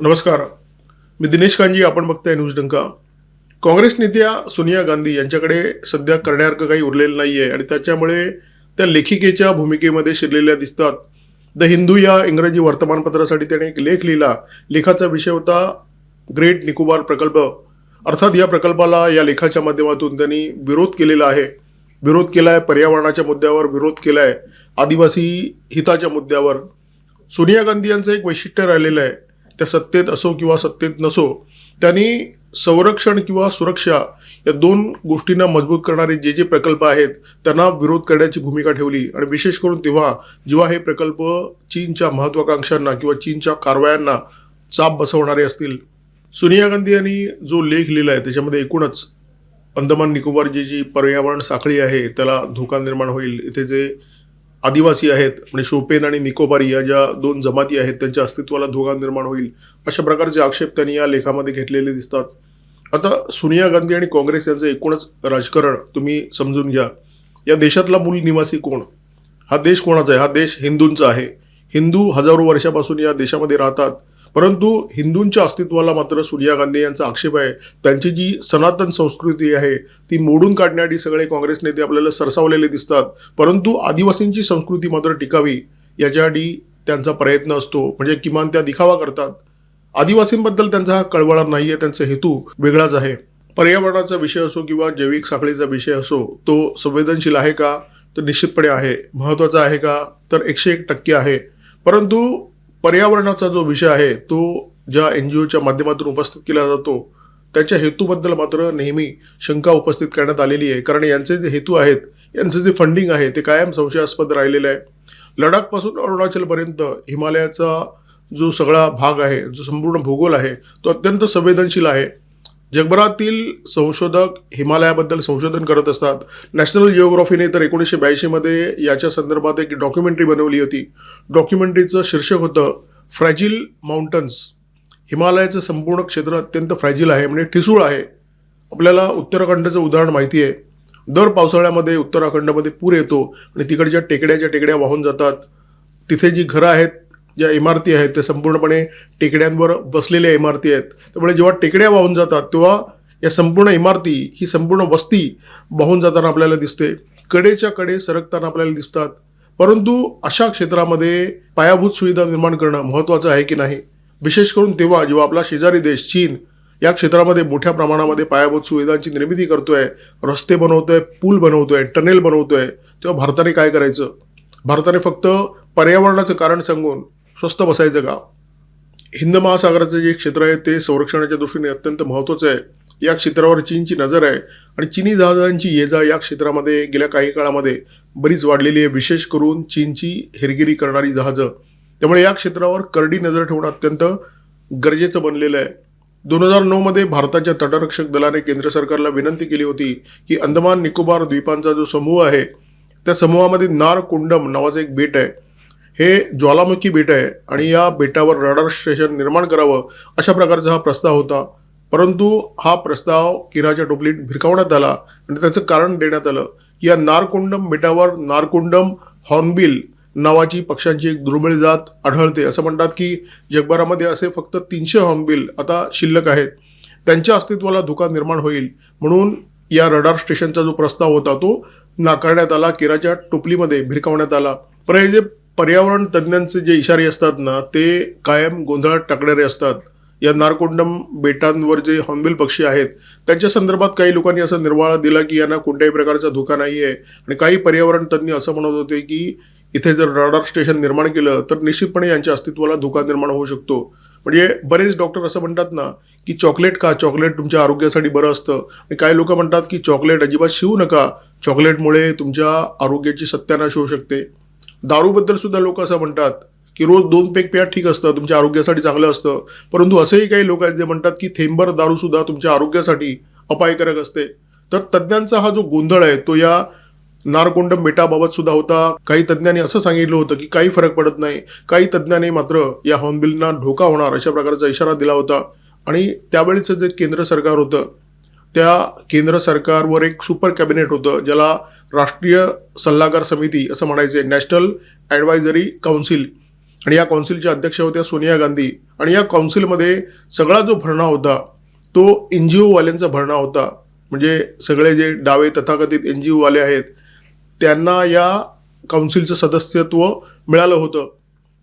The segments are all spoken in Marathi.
नमस्कार. मी दिनेश कांजी आपण बघताय न्यूज डंका. काँग्रेस नेत्या सोनिया गांधी यांच्याकडे सध्या करण्यासारखं काही उरलेलं नाही आहे आणि त्याच्यामुळे त्या लेखिकेच्या भूमिकेमध्ये शिरलेल्या दिसतात. द हिंदू या इंग्रजी वर्तमानपत्रासाठी त्याने एक लेख लिहिला. लेखाचा विषय होता ग्रेट निकोबार प्रकल्प. अर्थात या प्रकल्पाला या लेखाच्या माध्यमातून त्यांनी विरोध केलेला आहे. विरोध केला आहे पर्यावरणाच्या मुद्द्यावर विरोध केला आहे आदिवासी हिताच्या मुद्द्यावर. सोनिया गांधी यांचं एक वैशिष्ट्य राहिलेलं आहे. त्या सत्तेत असो किंवा सत्तेत नसो त्यांनी संरक्षण किंवा सुरक्षा या दोन गोष्टींना मजबूत करणारे जे जे प्रकल्प आहेत त्यांना विरोध करण्याची भूमिका ठेवली. आणि विशेष करून तेव्हा जेव्हा हे प्रकल्प चीनच्या महत्वाकांक्षांना किंवा चीनच्या कारवायांना चाप बसवणारे असतील. सोनिया गांधी यांनी जो लेख लिहिला आहे त्याच्यामध्ये एकूणच अंदमान निकोबार जी जी पर्यावरण साखळी आहे त्याला धोका निर्माण होईल. इथे जे आदिवासी आहेत म्हणजे शोपेन आणि निकोबारी या ज्या दोन जमाती आहेत त्यांच्या अस्तित्वाला धोका निर्माण होईल अशा प्रकारचे आक्षेप त्यांनी या लेखामध्ये घेतलेले दिसतात. आता सोनिया गांधी आणि काँग्रेस यांचं एकूणच राजकारण तुम्ही समजून घ्या. या देशातला मूल निवासी कोण? हा देश कोणाचा आहे? हा देश हिंदूंचा आहे. हिंदू हजारो वर्षापासून या देशामध्ये राहतात. परंतु हिंदूंच्या अस्तित्वाला मात्र सोनिया गांधी यांचा आक्षेप आहे. त्यांची जी सनातन संस्कृती आहे ती मोडून काढण्यासाठी सगळे काँग्रेस नेते आपल्याला सरसावलेले दिसतात. परंतु आदिवासींची संस्कृती मात्र टिकावी याच्यासाठी त्यांचा प्रयत्न असतो म्हणजे किमान त्या दिखावा करतात. आदिवासींबद्दल त्यांचा हा कळवळा नाही आहे त्यांचा हेतू वेगळाच आहे. पर्यावरणाचा विषय असो किंवा जैविक साखळीचा विषय असो तो संवेदनशील आहे का? तर निश्चितपणे आहे. महत्त्वाचा आहे का? तर एकशे एक टक्के आहे. परंतु पर्यावरणाचा जो विषय आहे तो ज्या एन जी ओच्या माध्यमातून उपस्थित केला जातो त्याच्या हेतूबद्दल मात्र नेहमी शंका उपस्थित करण्यात आलेली आहे. कारण यांचे जे हेतू आहेत यांचं जे फंडिंग आहे ते कायम संशयास्पद राहिलेलं आहे. लडाखपासून अरुणाचलपर्यंत हिमालयाचा जो सगळा भाग आहे जो संपूर्ण भूगोल आहे तो अत्यंत संवेदनशील आहे. जगभरातील संशोधक हिमालयाबद्दल संशोधन करत असतात. नॅशनल जिओग्राफीने तर एकोणीसशे ब्याऐंशीमध्ये याच्या संदर्भात एक डॉक्युमेंटरी बनवली होती. डॉक्युमेंटरीचं शीर्षक होतं फ्रॅजिल माउंटन्स हिमालयाचं संपूर्ण क्षेत्र अत्यंत फ्रॅजिल आहे म्हणजे ठिसूळ आहे. आपल्याला उत्तराखंडचं उदाहरण माहिती आहे. दर पावसाळ्यामध्ये उत्तराखंडमध्ये पूर येतो आणि तिकडच्या टेकड्याच्या टेकड्या वाहून जातात. तिथे जी घरं आहेत ज्या इमारती आहेत त्या संपूर्णपणे टेकड्यांवर बसलेल्या इमारती आहेत. त्यामुळे जेव्हा टेकड्या वाहून जातात तेव्हा या संपूर्ण इमारती ही संपूर्ण वस्ती वाहून जाताना आपल्याला दिसते. कडेच्या कडे सरकताना आपल्याला दिसतात. परंतु अशा क्षेत्रामध्ये पायाभूत सुविधा निर्माण करणं महत्त्वाचं आहे की नाही? विशेष करून तेव्हा जेव्हा आपला शेजारी देश चीन या क्षेत्रामध्ये मोठ्या प्रमाणामध्ये पायाभूत सुविधांची निर्मिती करतोय रस्ते बनवतोय पूल बनवतोय टनेल बनवतोय तेव्हा भारताने काय करायचं? भारताने फक्त पर्यावरणाचं कारण सांगून स्वस्त बसायचं का हिंद महासागराचं जे क्षेत्र आहे ते संरक्षणाच्या दृष्टीने अत्यंत महत्त्वाचं आहे. या क्षेत्रावर चीनची नजर आहे आणि चिनी जहाजांची ये जा या क्षेत्रामध्ये गेल्या काही काळामध्ये बरीच वाढलेली आहे. विशेष करून चीनची हेरगिरी करणारी जहाजं. त्यामुळे या क्षेत्रावर करडी नजर ठेवणं अत्यंत गरजेचं बनलेलं आहे. दोन हजार नऊमध्ये भारताच्या तटरक्षक दलाने केंद्र सरकारला विनंती केली होती की अंदमान निकोबार द्वीपांचा जो समूह आहे त्या समूहामध्ये नार कुंडम नावाचं एक बेट आहे. हे ज्वालामुखी बेट आहे आणि या बेटावर रडार स्टेशन निर्माण करावं अशा प्रकारचा हा प्रस्ताव होता. परंतु हा प्रस्ताव किराच्या टोपलीत भिरकावण्यात आला आणि त्याचं कारण देण्यात आलं. की या नारकुंडम बेटावर नारकुंडम हॉर्नबिल नावाची पक्ष्यांची एक दुर्मिळ जात आढळते. असं म्हणतात की जगभरामध्ये असे फक्त तीनशे हॉर्नबिल आता शिल्लक आहेत. त्यांच्या अस्तित्वाला धोका निर्माण होईल म्हणून या रडार स्टेशनचा जो प्रस्ताव होता तो नाकारण्यात आला केराच्या टोपलीमध्ये भिरकावण्यात आला. पण हे जे पर्यावरण तज्ज्ञांचे जे इशारे असतात ना ते कायम गोंधळात टाकणारे असतात. या नारकोंडम बेटांवर जे हॉर्नबिल पक्षी आहेत त्यांच्या संदर्भात काही लोकांनी असा निर्वाळा दिला की यांना कोणत्याही प्रकारचा धोका नाही आहे आणि काही पर्यावरण तज्ज्ञ असं म्हणत होते की इथे जर रडार स्टेशन निर्माण केलं तर निश्चितपणे यांच्या अस्तित्वाला धोका निर्माण होऊ शकतो. म्हणजे बरेच डॉक्टर असं म्हणतात ना की चॉकलेट का चॉकलेट तुमच्या आरोग्यासाठी बरं असतं. आणि काही लोक म्हणतात की चॉकलेट अजिबात शिवू नका. चॉकलेटमुळे तुमच्या आरोग्याची सत्यानाश होऊ शकते. दारूबद्दल सुद्धा लोक असं म्हणतात की रोज दोन पेक प्या ठीक असतं तुमच्या आरोग्यासाठी चांगलं असतं. परंतु असंही काही लोक आहेत जे म्हणतात की थेंबर दारू सुद्धा तुमच्या आरोग्यासाठी अपायकारक असते. तर तज्ज्ञांचा हा जो गोंधळ आहे तो या नारकोंडम बेटाबाबत सुद्धा होता. काही तज्ज्ञांनी असं सांगितलं होतं की काही फरक पडत नाही. काही तज्ज्ञांनी मात्र या हॉर्नबिलना धोका होणार अशा प्रकारचा इशारा दिला होता. आणि त्यावेळेचं जे केंद्र सरकार होतं त्या केंद्र सरकारवर एक सुपर कॅबिनेट होतं ज्याला राष्ट्रीय सल्लागार समिती असं म्हणायचे नॅशनल ॲडवायझरी काउन्सिल आणि या काउन्सिलच्या अध्यक्ष होत्या सोनिया गांधी. आणि या काउन्सिलमध्ये सगळा जो भरणा होता तो एन जी ओवाल्यांचा भरणा होता. म्हणजे सगळे जे डावे तथाकथित एन जी ओवाले आहेत त्यांना या काउन्सिलचं सदस्यत्व मिळालं होतं.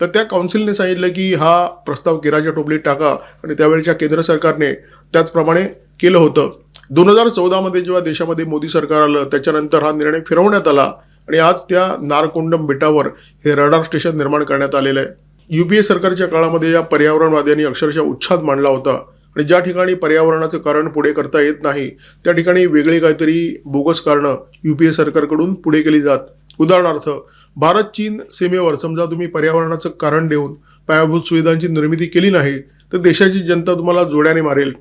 तर त्या काउन्सिलने सांगितलं की हा प्रस्ताव केराच्या टोपलीत टाका आणि त्यावेळच्या केंद्र सरकारने त्याचप्रमाणे केलं होतं. दोन हजार चौदामध्ये जेव्हा देशामध्ये मोदी सरकार आलं त्याच्यानंतर हा निर्णय फिरवण्यात आला आणि आज त्या नारकोंडम बेटावर हे रडार स्टेशन निर्माण करण्यात आलेलं आहे. युपीए सरकारच्या काळामध्ये या पर्यावरणवाद्यांनी अक्षरशः उच्छाद मांडला होता आणि ज्या ठिकाणी पर्यावरणाचं कारण पुढे करता येत नाही त्या ठिकाणी वेगळी काहीतरी बोगस कारणं युपीए सरकारकडून पुढे केली जात. उदाहरणार्थ भारत चीन सीमेवर समजा तुम्ही पर्यावरणाचं कारण देऊन पायाभूत सुविधांची निर्मिती केली नाही तर देशाची जनता तुम्हाला जोड्याने मारेल.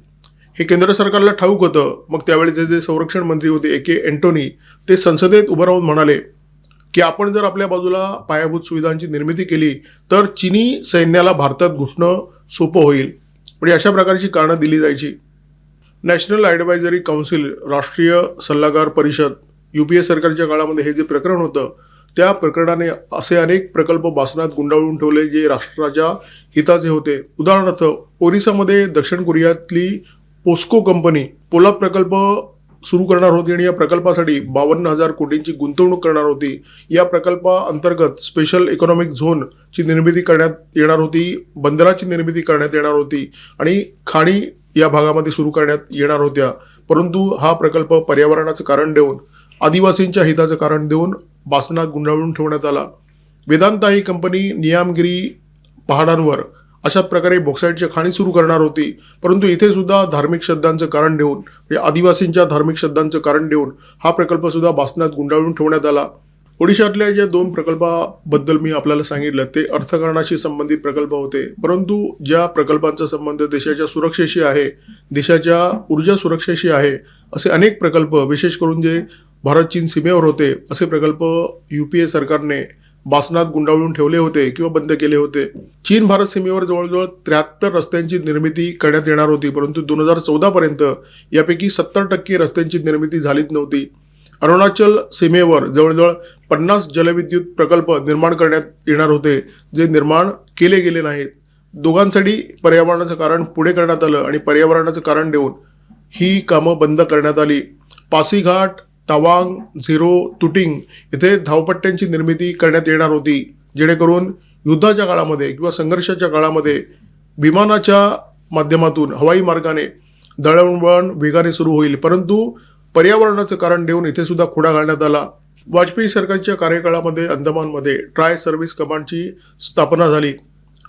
हे केंद्र सरकारला ठाऊक होतं. मग त्यावेळेचे जे संरक्षण मंत्री होते ए के एंटोनी ते संसदेत उभं राहून म्हणाले की आपण जर आपल्या बाजूला पायाभूत सुविधांची निर्मिती केली तर चिनी सैन्याला भारतात घुसणं सोपं होईल. म्हणजे अशा प्रकारची कारणं दिली जायची. नॅशनल ॲडवायझरी काउन्सिल राष्ट्रीय सल्लागार परिषद यू पी ए सरकारच्या काळामध्ये हे जे प्रकरण होतं त्या प्रकरणाने असे अनेक प्रकल्प बासनात गुंडाळून ठेवले जे राष्ट्राच्या हिताचे होते. उदाहरणार्थ ओरिसामध्ये दक्षिण कोरियातली पोस्को कंपनी पोलाद प्रकल्प सुरू करणार होती आणि या प्रकल्पासाठी बावन्न हजार कोटींची गुंतवणूक करणार होती. या प्रकल्पाअंतर्गत स्पेशल इकॉनॉमिक झोनची निर्मिती करण्यात येणार होती बंदराची निर्मिती करण्यात येणार होती आणि खाणी या भागामध्ये सुरू करण्यात येणार होत्या. परंतु हा प्रकल्प पर्यावरणाचं कारण देऊन आदिवासींच्या हिताचं कारण देऊन बासनात गुंडाळून ठेवण्यात आला. वेदांता ही कंपनी नियामगिरी पहाडांवर अशा प्रकारे बॉक्साईटची खाणी सुरू करणार होती. परंतु इथे सुद्धा धार्मिक श्रद्धांचं कारण देऊन म्हणजे आदिवासींच्या धार्मिक श्रद्धांचं कारण देऊन हा प्रकल्प सुद्धा बासनात गुंडाळून ठेवण्यात आला. ओडिशातल्या ज्या दोन प्रकल्पाबद्दल मी आपल्याला सांगितलं ते अर्थकारणाशी संबंधित प्रकल्प होते. परंतु ज्या प्रकल्पांचा संबंध देशाच्या सुरक्षेशी आहे देशाच्या ऊर्जा सुरक्षेशी आहे असे अनेक प्रकल्प विशेष करून जे भारत चीन सीमेवर होते असे प्रकल्प यू पी ए सरकारने बासनात गुंडाळून ठेवले होते किंवा बंद केले होते. चीन भारत सीमेवर जवळजवळ त्र्याहत्तर रस्त्यांची निर्मिती करण्यात येणार होती परंतु दोन हजार चौदापर्यंत यापैकी सत्तर टक्के रस्त्यांची निर्मिती झालीच नव्हती. अरुणाचल सीमेवर जवळजवळ पन्नास जलविद्युत प्रकल्प निर्माण करण्यात येणार होते जे निर्माण केले गेले नाहीत. दोघांसाठी पर्यावरणाचं कारण पुढे करण्यात आलं आणि पर्यावरणाचं कारण देऊन ही कामं बंद करण्यात आली. पासीघाट तवांग झिरो तुटिंग येथे धावपट्ट्यांची निर्मिती करण्यात येणार होती जेणेकरून युद्धाच्या काळामध्ये किंवा संघर्षाच्या काळामध्ये विमानाच्या माध्यमातून हवाई मार्गाने दळणवळण वेगाने सुरू होईल. परंतु पर्यावरणाचं कारण देऊन इथे सुद्धा खोडा घालण्यात आला. वाजपेयी सरकारच्या कार्यकाळामध्ये अंदमानमध्ये ट्राय सर्व्हिस कमांडची स्थापना झाली.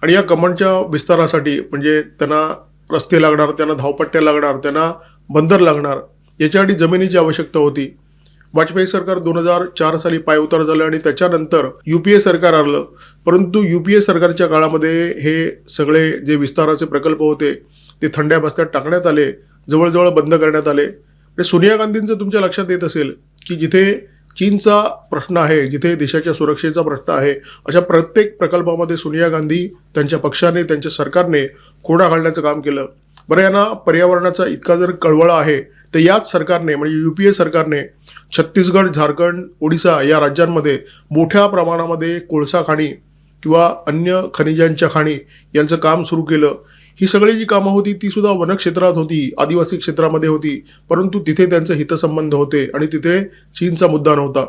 आणि या कमांडच्या विस्तारासाठी म्हणजे त्यांना रस्ते लागणार त्यांना धावपट्ट्या लागणार त्यांना बंदर लागणार याच्यासाठी जमिनीची आवश्यकता होती. वाजपेयी सरकार दोन हजार चार साली पायउतार झालं आणि त्याच्यानंतर यू पी ए सरकार आलं. परंतु यू पी ए सरकारच्या काळामध्ये हे सगळे जे विस्ताराचे प्रकल्प होते ते थंड्या बस्त्यात टाकण्यात आले जवळजवळ बंद करण्यात आले. आणि सोनिया गांधींचं तुमच्या लक्षात येत असेल की जिथे चीनचा प्रश्न आहे जिथे देशाच्या सुरक्षेचा प्रश्न आहे अशा प्रत्येक प्रकल्पामध्ये सोनिया गांधी त्यांच्या पक्षाने त्यांच्या सरकारने खोडा घालण्याचं काम केलं. बरं यांना पर्यावरणाचा इतका जर कळवळा आहे तर याच सरकारने म्हणजे यू पी ए सरकारने छत्तीसगड झारखंड ओडिसा या राज्यांमध्ये मोठ्या प्रमाणामध्ये कोळसा खाणी किंवा अन्य खनिजांच्या खाणी यांचं काम सुरू केलं. ही सगळी जी कामं होती ती सुद्धा वनक्षेत्रात होती आदिवासी क्षेत्रामध्ये होती परंतु तिथे त्यांचे हितसंबंध होते आणि तिथे चीनचा मुद्दा नव्हता.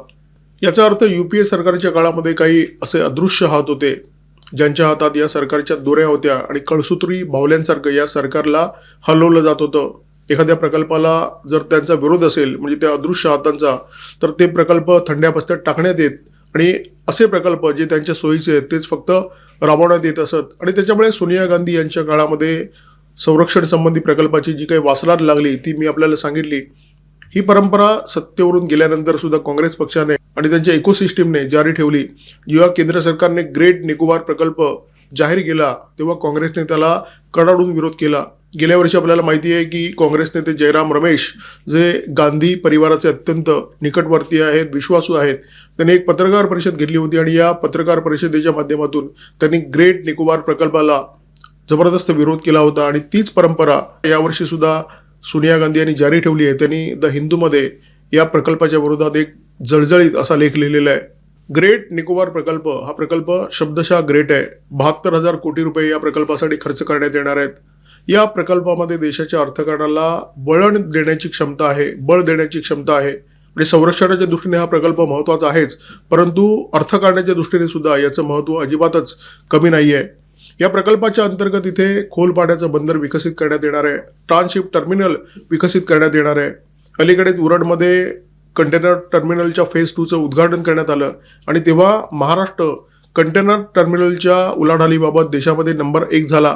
याचा अर्थ यू पी ए सरकारच्या काळामध्ये काही असे अदृश्य हात होते ज्यांच्या हातात या सरकारच्या दोऱ्या होत्या आणि कळसूत्री बावल्यांसारखं या सरकारला हलवलं जात होतं. एखाद्या प्रकल्पाला जर त्यांचा विरोध असेल म्हणजे त्या अदृश्य हातांचा तर ते प्रकल्प थंड्या टाकण्यात येत. आणि असे प्रकल्प जे त्यांच्या सोयीचे आहेत तेच फक्त राबवण्यात येत असत. आणि त्याच्यामुळे सोनिया गांधी यांच्या काळामध्ये संरक्षण संबंधी प्रकल्पाची जी काही वासलात लागली ती मी आपल्याला सांगितली. ही परंपरा सत्तेवरून गेल्यानंतर सुद्धा काँग्रेस पक्षाने आणि त्यांच्या इकोसिस्टीमने जारी ठेवली. जेव्हा केंद्र सरकारने ग्रेट निकोबार प्रकल्प जाहीर केला तेव्हा काँग्रेसने त्याला कडाडून विरोध केला. गेल्या वर्षी आपल्याला माहिती आहे की काँग्रेस नेते जयराम रमेश जे गांधी परिवाराचे अत्यंत निकटवर्ती आहेत विश्वासू आहेत त्यांनी एक पत्रकार परिषद घेतली होती आणि या पत्रकार परिषदेच्या माध्यमातून त्यांनी ग्रेट निकोबार प्रकल्पाला जबरदस्त विरोध केला होता आणि तीच परंपरा यावर्षी सुद्धा सोनिया गांधी यांनी जारी ठेवली आहे. त्यांनी द हिंदूमध्ये या प्रकल्पाच्या विरोधात एक जळजळीत असा लेख लिहिलेला आहे. ग्रेट निकोबार प्रकल्प हा प्रकल्प शब्दशः ग्रेट आहे. बहात्तर हजार कोटी रुपये या प्रकल्पासाठी खर्च करण्यात येणार आहेत. या प्रकल्पामध्ये देशाच्या अर्थकारणाला वळण देण्याची क्षमता आहे बळ देण्याची क्षमता आहे. म्हणजे संरक्षणाच्या दृष्टीने हा प्रकल्प महत्त्वाचा आहेच परंतु अर्थकारणाच्या दृष्टीने सुद्धा याचं महत्त्व अजिबातच कमी नाही आहे या प्रकल्पाच्या अंतर्गत इथे खोल पाण्याचं बंदर विकसित करण्यात येणार आहे. ट्रान्सशिप टर्मिनल विकसित करण्यात येणार आहे. अलीकडेच उरणमध्ये कंटेनर टर्मिनलच्या फेज टूचं उद्घाटन करण्यात आलं. आणि तेव्हा महाराष्ट्र कंटेनर टर्मिनलच्या उलाढालीबाबत देशामध्ये नंबर एक झाला.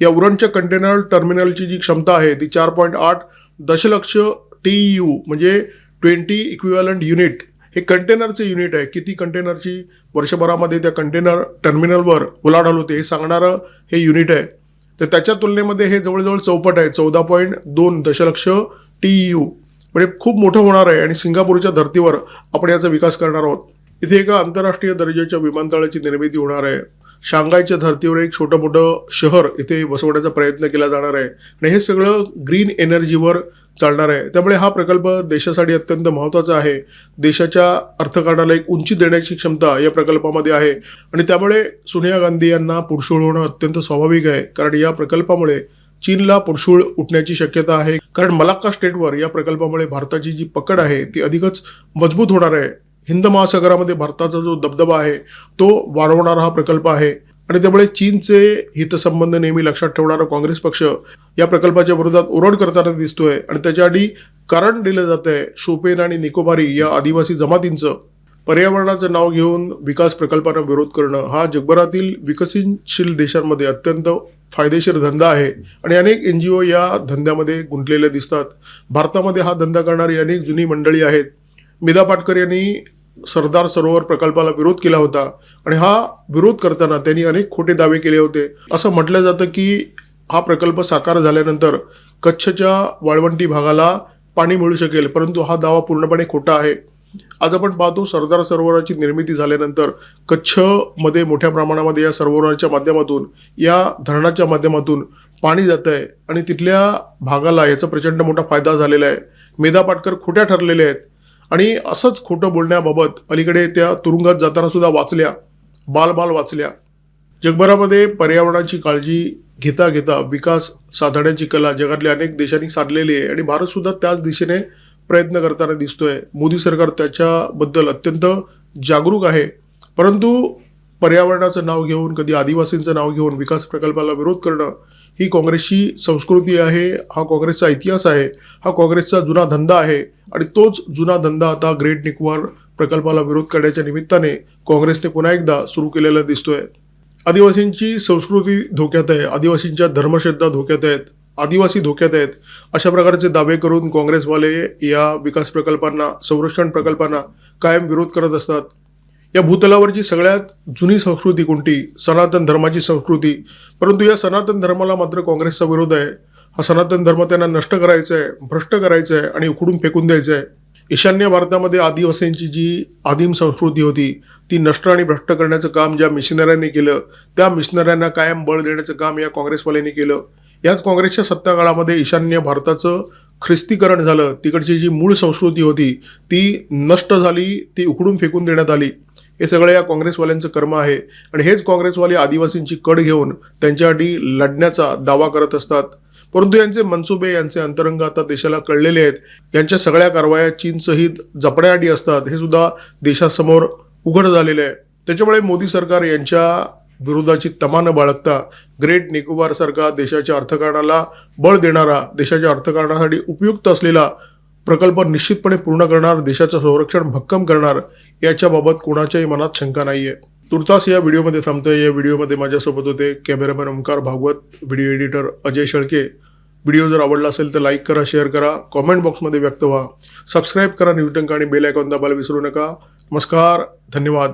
या उरणच्या कंटेनर टर्मिनलची जी क्षमता आहे ती चार पॉईंट आठ दशलक्ष टी यू म्हणजे ट्वेंटी इक्विवलंट युनिट हे कंटेनरचे युनिट आहे. किती कंटेनरची वर्षभरामध्ये त्या कंटेनर टर्मिनलवर उलाढाल होते हे सांगणारं हे युनिट आहे. तर त्याच्या तुलनेमध्ये हे जवळजवळ चौपट आहे. चौदा पॉईंट दोन दशलक्ष टी यू म्हणजे खूप मोठं होणार आहे आणि सिंगापूरच्या धर्तीवर आपण याचा विकास करणार आहोत. इथे एका आंतरराष्ट्रीय दर्जाच्या विमानतळाची निर्मिती होणार आहे. शांघायच्या धर्तीवर एक छोटं मोठं शहर इथे बसवण्याचा प्रयत्न केला जाणार आहे. आणि हे सगळं ग्रीन एनर्जीवर चालणार आहे. त्यामुळे हा प्रकल्प देशासाठी अत्यंत महत्त्वाचा आहे. देशाच्या अर्थकारणाला एक उंची देण्याची क्षमता या प्रकल्पामध्ये आहे. आणि त्यामुळे सोनिया गांधी यांना पुरशूळ होणं अत्यंत स्वाभाविक आहे. कारण या प्रकल्पामुळे चीनला पुरशूळ उठण्याची शक्यता आहे. कारण मलाक्का स्टेटवर या प्रकल्पामुळे भारताची जी पकड आहे ती अधिकच मजबूत होणार आहे. हिंद महासागरामध्ये भारताचा जो दबदबा आहे तो वाढवणारा हा प्रकल्प आहे. आणि त्यामुळे चीनचे हितसंबंध नेहमी लक्षात ठेवणारा काँग्रेस पक्ष या प्रकल्पाच्या विरोधात ओरड करताना दिसतोय. आणि त्याच्या आधी कारण दिलं जात आहे शोपेन आणि निकोबारी या आदिवासी जमातींचं. पर्यावरणाचं नाव घेऊन विकास प्रकल्पांना विरोध करणं हा जगभरातील विकसनशील देशांमध्ये अत्यंत फायदेशीर धंदा आहे. आणि अनेक एन जी ओ या धंद्यामध्ये गुंतलेले दिसतात. भारतामध्ये हा धंदा करणारी अनेक जुनी मंडळी आहेत. मिदा पाटकर यांनी सरदार सरोवर प्रकल्पाला विरोध केला होता. आणि हा विरोध करताना त्यांनी अनेक खोटे दावे केले होते. असं म्हटलं जातं की हा प्रकल्प साकार झाल्यानंतर कच्छच्या वाळवंटी भागाला पाणी मिळू शकेल परंतु हा दावा पूर्णपणे खोटा आहे. आज आपण पाहतो सरदार सरोवराची निर्मिती झाल्यानंतर कच्छमध्ये मोठ्या प्रमाणामध्ये या सरोवराच्या माध्यमातून या धरणाच्या माध्यमातून पाणी जात आहे आणि तिथल्या भागाला याचा प्रचंड मोठा फायदा झालेला आहे. मेधा पाटकर खोट्या ठरलेल्या आहेत आणि असंच खोटं बोलण्याबाबत अलीकडे त्या तुरुंगात जाताना सुद्धा वाचल्या बालबाल वाचल्या. जगभरामध्ये पर्यावरणाची काळजी घेता घेता विकास साधण्याची कला जगातल्या अनेक देशांनी साधलेली आहे आणि भारतसुद्धा त्याच दिशेने प्रयत्न करताना दिसतोय. मोदी सरकार त्याच्याबद्दल अत्यंत जागरूक आहे. परंतु पर्यावरणाचं नाव घेऊन कधी आदिवासींचं नाव घेऊन विकास प्रकल्पाला विरोध करणं ही काँग्रेसची संस्कृती आहे हा काँग्रेसचा इतिहास आहे हा काँग्रेसचा जुना धंदा आहे आणि तोच जुना धंदा आता ग्रेट निकोबार प्रकल्पाला विरोध करण्याच्या निमित्ताने काँग्रेसने पुन्हा एकदा सुरू केलेला दिसतोय. आदिवासींची संस्कृती धोक्यात आहे आदिवासींच्या धर्मश्रद्धा धोक्यात आहेत. आदिवासी धोक्यात आहेत. अशा प्रकारचे दावे करून काँग्रेसवाले या विकास प्रकल्पांना संरक्षण प्रकल्पांना कायम विरोध करत असतात. या भूतलावरची सगळ्यात जुनी संस्कृती कोणती? सनातन धर्माची संस्कृती. परंतु या सनातन धर्माला मात्र काँग्रेसचा विरोध आहे. हा सनातन धर्म त्यांना नष्ट करायचा आहे भ्रष्ट करायचा आहे आणि उखडून फेकून द्यायचा आहे ईशान्य भारतामध्ये आदिवासींची जी आदिम संस्कृती होती ती नष्ट आणि भ्रष्ट करण्याचं काम ज्या मिशनऱ्यांनी केलं त्या मिशनऱ्यांना कायम बळ देण्याचं काम या काँग्रेसवाल्यांनी केलं. याच काँग्रेसच्या सत्ताकाळामध्ये ईशान्य भारताचं ख्रिस्तीकरण झालं. तिकडची जी मूळ संस्कृती होती ती नष्ट झाली ती उकडून फेकून देण्यात आली. हे सगळं या काँग्रेसवाल्यांचं कर्म आहे. आणि हेच काँग्रेसवाले आदिवासींची कड घेऊन त्यांच्यासाठी लढण्याचा दावा करत असतात. परंतु यांचे मनसुबे यांचे अंतरंग आता देशाला कळलेले आहेत. यांच्या सगळ्या कारवाया चीनसहित जपण्यासाठी असतात. हे सुद्धा देशासमोर उघड झालेलं आहे. त्याच्यामुळे मोदी सरकार यांच्या विरोधाची तमा न बाळगता ग्रेट निकोबारसारखा देशाच्या अर्थकारणाला बळ देणारा देशाच्या अर्थकारणासाठी उपयुक्त असलेला प्रकल्प निश्चितपणे पूर्ण करणार देशाचं संरक्षण भक्कम करणार याच्याबाबत कोणाच्याही मनात शंका नाही आहे तुर्तास या व्हिडिओमध्ये थांबतोय. या व्हिडिओमध्ये माझ्यासोबत होते cameraman Omkar Bhagwat video editor Ajay Shelke. Video जर आवडला असेल तर लाईक करा शेअर करा कॉमेंट बॉक्समध्ये व्यक्त व्हा. सबस्क्राईब करा न्यूटंक आणि बेल आयकॉन दाबायला विसरू नका. नमस्कार धन्यवाद.